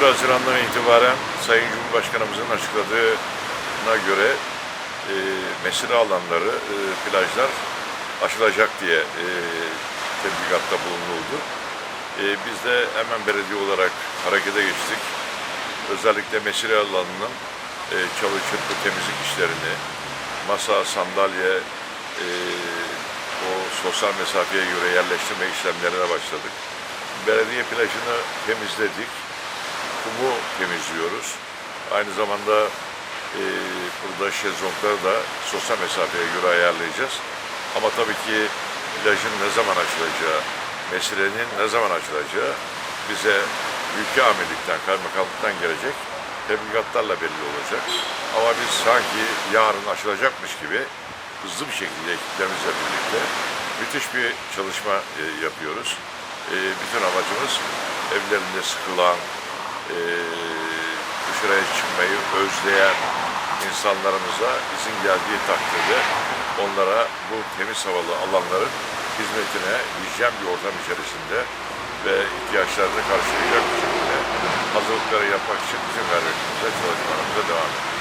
1 Haziran'dan itibaren Sayın Cumhurbaşkanımızın açıkladığına göre e, mesire alanları, e, plajlar açılacak diye e, tebligatta bulunuldu. E, biz de hemen belediye olarak harekete geçtik. Özellikle mesire alanının e, çalı çırpı temizlik işlerini, masa, sandalye, e, o sosyal mesafeye göre yerleştirme işlemlerine başladık. Belediye plajını temizledik. Kumu temizliyoruz. Aynı zamanda e, burada şezlongları da sosyal mesafeye göre ayarlayacağız. Ama tabii ki plajın ne zaman açılacağı, mesirenin ne zaman açılacağı bize ülke amirlikten, kaymakamlıktan gelecek tebligatlarla belli olacak. Ama biz sanki yarın açılacakmış gibi hızlı bir şekilde ekiplerimizle birlikte müthiş bir çalışma e, yapıyoruz. E, bütün amacımız evlerinde sıkılan, e, dışarıya çıkmayı özleyen insanlarımıza izin geldiği takdirde onlara bu temiz havalı alanların hizmetine hijyen bir ortam içerisinde ve ihtiyaçlarını karşılayacak bir şekilde hazırlıkları yapmak için izin vermekte çalışmalarımıza devam ediyoruz.